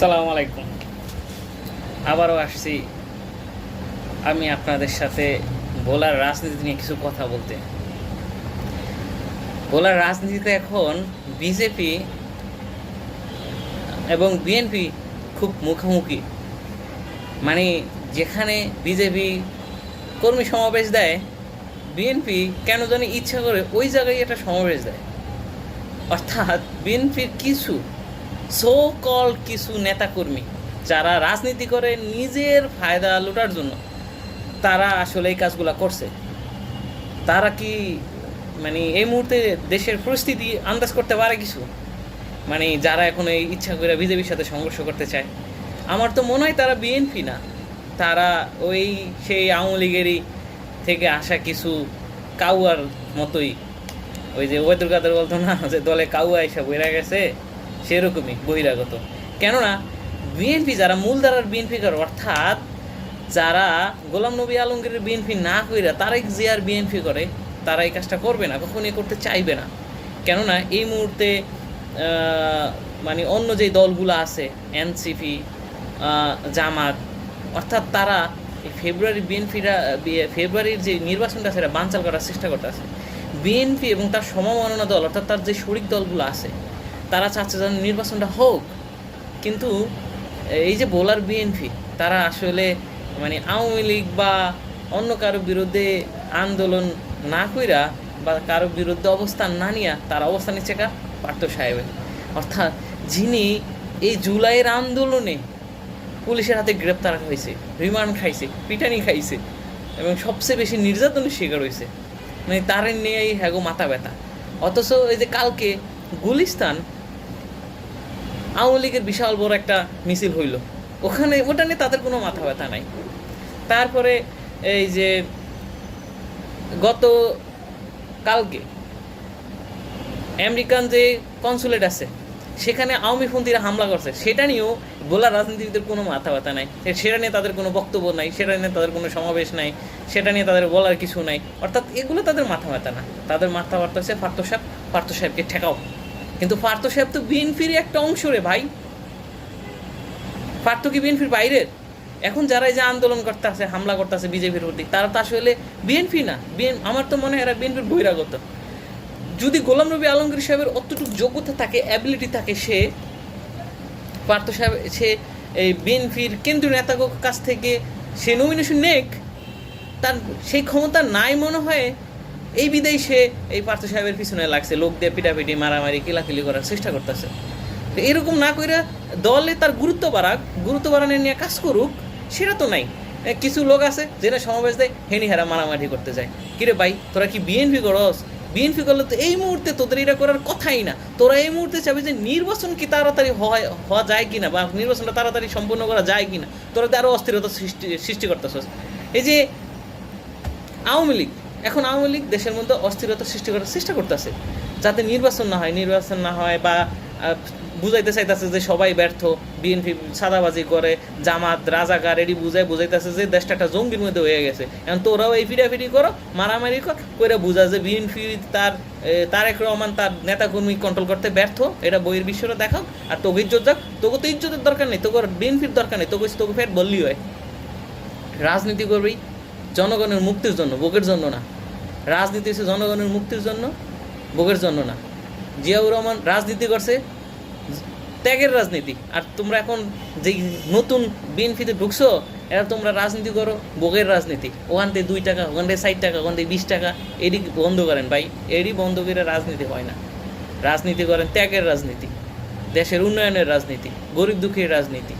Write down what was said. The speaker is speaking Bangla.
সালাম আলাইকুম। আবারও আসছি আমি আপনাদের সাথে বলার রাজনীতি নিয়ে কিছু কথা বলতে। বলার রাজনীতিতে এখন বিজেপি এবং বিএনপি খুব মুখোমুখি। মানে যেখানে বিজেপি কর্মী সমাবেশ দেয়, বিএনপি কেন জানি ইচ্ছা করে ওই জায়গায় একটা সমাবেশ দেয়। অর্থাৎ বিএনপির কিছু সো কল কিছু নেতাকর্মী যারা রাজনীতি করে নিজের ফায়দা লুটার জন্য, তারা আসলে এই কাজগুলো করছে। তারা কি মানে এই মুহূর্তে দেশের পরিস্থিতি আন্দাজ করতে পারে কিছু? মানে যারা এখন এই ইচ্ছা করে বিজেপির সাথে সংঘর্ষ করতে চায়। আমার তো মনে হয় তারা বিএনপি না। তারা ওই সেই আওয়ামী লীগেরই থেকে আসা কিছু কাউয়ার মতোই। ওই যে ওয়েদুর কাদের বলতো না, যে দলে কাউয়া এসে বইরা গেছে সেরকমই বহিরাগত। কেননা, বিএনপি যারা মূলধারার বিএনপি করে, অর্থাৎ যারা গোলাম নবী আলমগীরের বিএনপি না কইরা তারাই জিয়ার বিএনপি করে, তারা এই কাজটা করবে না, কখনই করতে চাইবে না। কেননা, এই মুহূর্তে মানে অন্য যে দলগুলো আছে, এনসিপি জামাত, অর্থাৎ তারা এই ফেব্রুয়ারি বিএনপিরা ফেব্রুয়ারির যে নির্বাচনটা সেটা বানচাল করার চেষ্টা করতে আছে বিএনপি এবং তার সমমাননা দল, অর্থাৎ তার যে শরিক দলগুলো আছে তারা চাচ্ছে যেন নির্বাচনটা হোক। কিন্তু এই যে বোলার বিএনপি, তারা আসলে মানে আওয়ামী লীগ বা অন্য কারও বিরুদ্ধে আন্দোলন না কইরা বা কারও বিরুদ্ধে অবস্থান না নিয়া তার অবস্থান নিচ্ছে কা পার্থ সাহেবের। অর্থাৎ যিনি এই জুলাইয়ের আন্দোলনে পুলিশের হাতে গ্রেপ্তার হয়েছে, রিমান্ড খাইছে, পিটানি খাইছে এবং সবচেয়ে বেশি নির্যাতনের শিকার হয়েছে মানে তার নিয়েই হ্যাগো মাথা ব্যথা। অথচ এই যে কালকে গুলিস্তান আওয়ামী লীগের বিশাল বড় একটা মিছিল হইল। ওখানে ওটা নিয়ে তাদের কোনো মাথা ব্যথা নাই। তারপরে এই যে গত কালকে আমেরিকান যে কনসুলেট আছে, সেখানে আওয়ামী ফন্দিরা হামলা করছে, সেটা নিয়েও গোলা রাজনীতিবিদের কোনো মাথা ব্যথা নাই। সেটা নিয়ে তাদের কোনো বক্তব্য নাই, সেটা নিয়ে তাদের কোনো সমাবেশ নাই, সেটা নিয়ে তাদের বলার কিছু নাই। অর্থাৎ এগুলো তাদের মাথা ব্যথা না। তাদের মাথা ব্যথা হচ্ছে পার্থ সাহেব পার্থ সাহেবকে ঠেকাও। কিন্তু পার্থ সাহেব তো বিএনপির একটা অংশ রে ভাই। পার্থ কি বিএনপির বাইরের? এখন যারা এই যে আন্দোলন করতে আছে হামলা করতে আছে বিজেপির প্রতি, তারা তো আসলে বিএনপি না। বিএন, আমার তো মনে হয় এরা বিএনপির বহিরাগত। যদি গোলাম নবী আলমগীর সাহেবের অতটুকু যোগ্যতা থাকে অ্যাবিলিটি থাকে সে পার্থ সাহেব, সে এই বিএনপির কেন্দ্রীয় নেতার কাছ থেকে সে নমিনেশন নেক, তার সেই ক্ষমতা নাই মনে হয় এই বিদায় সে এই পার্থ সাহেবের পিছনে লাগছে, লোক দিয়ে পিটাপিটি, মারামারি, কিলাকিলি করার চেষ্টা করতেছে। তো এরকম না করে দলে তার গুরুত্ব বাড়াক, গুরুত্ব বাড়ানোর নিয়ে কাজ করুক, সেটা তো নাই। কিছু লোক আছে যেটা সমাবেশ দেয়, হেনি হেরা মারামারি করতে যায়। কিরে ভাই, তোরা কি বিএনপি করস? বিএনপি করলে তো এই মুহূর্তে তোদের এটা করার কথাই না। তোরা এই মুহূর্তে চাবি যে নির্বাচন কি তাড়াতাড়ি হয়, হওয়া যায় কিনা বা নির্বাচনটা তাড়াতাড়ি সম্পূর্ণ করা যায় কিনা, তোরা তো আরও অস্থিরতা সৃষ্টি সৃষ্টি করতেছস। এই যে আওয়ামী লীগ এখন আওয়ামী লীগ দেশের মধ্যে অস্থিরতা সৃষ্টি করার চেষ্টা করতেছে। যাতে নির্বাচন না হয়, নির্বাচন না হয় বা বুঝাইতে চাইতেছে যে সবাই ব্যর্থ, বিএনপি সাদাবাজি করে, জামাত, রাজাকার এটি বুঝাই বুঝাইতেছে যে দেশটা একটা জঙ্গির মধ্যে হয়ে গেছে। এখন তোরাও এই ফিরাফিরি করো, মারামারি কর করে বুঝা যে বিএনপি তার তারেক রহমান তার নেতাকর্মী কন্ট্রোল করতে ব্যর্থ, এটা বইয়ের বিশ্বটা দেখাও, আর তোকে ইজ্জত যাক, তোকে তো ইজ্জতের দরকার নেই, তোকে বিএনপির দরকার নেই, তোকে তোকে ফের বললি হয়। রাজনীতি করবি জনগণের মুক্তির জন্য, ভোগের জন্য না। রাজনীতি হচ্ছে জনগণের মুক্তির জন্য, ভোগের জন্য না। জিয়াউর রহমান রাজনীতি করছে, ত্যাগের রাজনীতি। আর তোমরা এখন যে নতুন বিএনপিতে ঢুকছো, এরা তোমরা রাজনীতি করো, ভোগের রাজনীতি। ওখান থেকে দুই টাকা, ওখান থেকে ষাট টাকা, ওখান থেকে বিশ টাকা এডি বন্ধ করেন ভাই। এরই বন্ধ করে রাজনীতি হয় না। রাজনীতি করেন ত্যাগের রাজনীতি, দেশের উন্নয়নের রাজনীতি, গরিব দুঃখীর রাজনীতি।